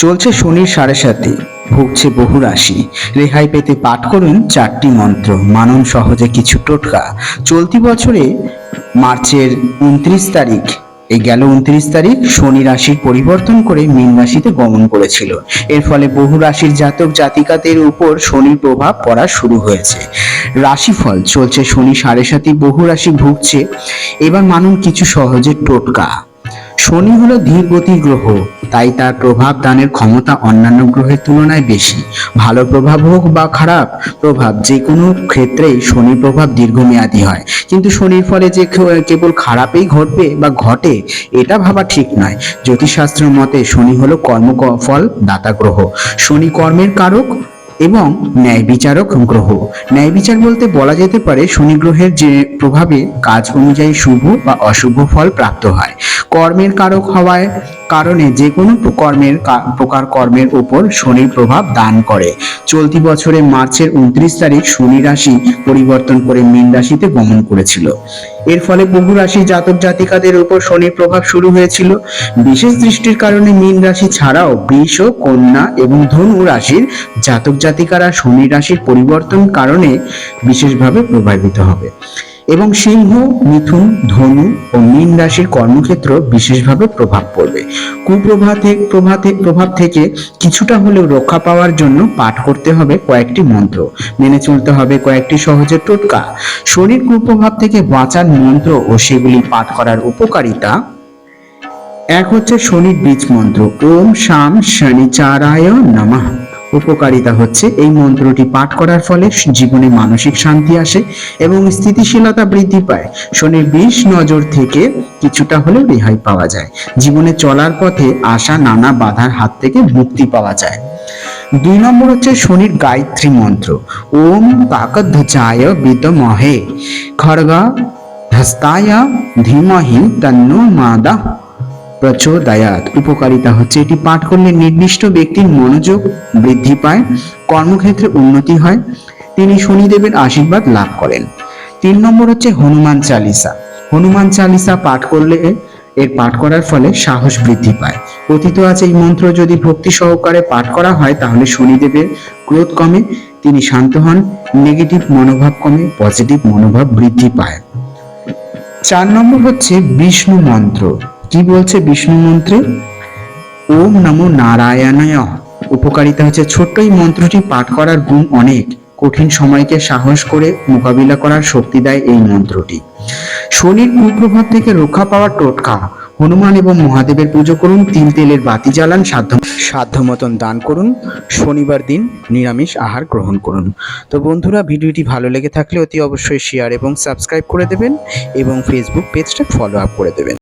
চলছে শনির সাড়ে সাথে ভুগছে বহু রাশি। রেহাই পেতে পাঠ করুন চারটি মন্ত্র। মানুন সহজে কিছু টোটকা। চলতি বছরে মার্চের উনত্রিশ তারিখ। এই গেল উনত্রিশ তারিখ। শনি রাশির পরিবর্তন করে মীন রাশিতে গমন করেছিল। এর ফলে বহু রাশির জাতক জাতিকাদের উপর শনির প্রভাব পড়া শুরু হয়েছে। রাশিফল। চলছে শনি সাড়ে সাতি। বহু রাশি ভুগছে। এবার মানুন কিছু সহজে টোটকা। শনি হলো ধীর গতির গ্রহ, তাই তার প্রভাব দানের ক্ষমতা অন্যান্য গ্রহের তুলনায় বেশি। ভালো প্রভাব হোক বা খারাপ প্রভাব যে কোনো ক্ষেত্রেই শনির প্রভাব দীর্ঘমেয়াদী হয়। কিন্তু শনির ফলে যে কেবল খারাপই ঘটবে বা ঘটে, এটা ভাবা ঠিক নয়। জ্যোতিষশাস্ত্র মতে শনি হলো কর্মফল দাতা গ্রহ। শনি কর্মের কারক এবং ন্যায় বিচারক গ্রহ। ন্যায় বিচার বলতে বলা যেতে পারে শনি গ্রহের যে প্রভাবে কাজ অনুযায়ী শুভ বা অশুভ ফল প্রাপ্ত হয়। কর্মের কারক হওয়ায় কারণে যে কোনো কর্মের প্রকার কর্মের উপর শনির প্রভাব দান করে। চলতি বছরে মার্চের উনত্রিশ তারিখ শনি রাশি পরিবর্তন করে মীন রাশিতে গমন করেছিল। এর ফলে বহু রাশি জাতক জাতিকাদের উপর শনির প্রভাব শুরু হয়েছিল। বিশেষ দৃষ্টির কারণে মীন রাশি ছাড়াও বৃষ, কন্যা এবং ধনু রাশির জাতক জাতিকারা শনি রাশির পরিবর্তন কারণে বিশেষভাবে প্রভাবিত হবে। এবং সিংহ, মিথুন, ধনু ও মীন রাশির কর্মক্ষেত্র বিশেষভাবে প্রভাব পড়বে। প্রভাব থেকে- প্রভাব থেকে কিছুটা হলেও রক্ষা পাওয়ার জন্য পাঠ করতে হবে কয়েকটি মন্ত্র। মেনে চলতে হবে কয়েকটি সহজে টোটকা। শরীর কুপ্রভাব থেকে বাঁচার মন্ত্র ও সেগুলি পাঠ করার উপকারিতা এক হচ্ছে শনির বীজ মন্ত্র। ওম শাম শনিচারায় নমঃ। উপকারিতা হচ্ছে এই মন্ত্রটি পাঠ করার ফলে জীবনে মানসিক শান্তি আসে এবং স্থিতিশীলতা বৃদ্ধি পায়। শনির বিষ নজর থেকে কিছুটা হলেও রেহাই পাওয়া যায়। জীবনে চলার পথে আসা নানা বাধার হাত থেকে মুক্তি পাওয়া যায়। দুই নম্বর হচ্ছে শনির গায়ত্রী মন্ত্র। ওম কাকধ্বজায় বিদমহে। খড়গা ধস্তায় ধীমহি তন্ন মাদা। প্রচোদয়াত উপকারিতা হচ্ছে এটি পাঠ করলে নির্দিষ্ট ব্যক্তির মনোযোগ বৃদ্ধি পায়, কর্মক্ষেত্রে উন্নতি হয়। তিনি শনিদেবের আশীর্বাদ লাভ করেন। তিন নম্বর হচ্ছে হনুমান চালিসা। হনুমান চালিসা পাঠ করলে এর পাঠ করার ফলে সাহস বৃদ্ধি পায়। কথিত আছে এই মন্ত্র যদি ভক্তি সহকারে পাঠ করা হয়, তাহলে শনিদেবের ক্রোধ কমে, তিনি শান্ত হন নেগেটিভ মনোভাব কমে পজিটিভ মনোভাব বৃদ্ধি পায়। চার নম্বর হচ্ছে বিষ্ণু মন্ত্র। কি বলছে বিষ্ণু মন্ত্রে? ওম নমো নারায়ণায়। উপকারিতা হচ্ছে ছোট্ট এই মন্ত্রটি পাঠ করার গুণ অনেক। কঠিন সময়কে সাহস করে মোকাবিলা করার শক্তি দেয় এই মন্ত্রটি। শনির কুপ্রভাব থেকে রক্ষা পাওয়ার টোটকা। হনুমান এবং মহাদেবের পুজো করুন তিল তেলের বাতি জ্বালান, সাধ্য সাধ্য মতন দান করুন, শনিবার দিন নিরামিষ আহার গ্রহণ করুন। তো বন্ধুরা, ভিডিওটি ভালো লেগে থাকলে অতি অবশ্যই শেয়ার এবং সাবস্ক্রাইব করে দেবেন এবং ফেসবুক পেজটা ফলো আপ করে দেবেন।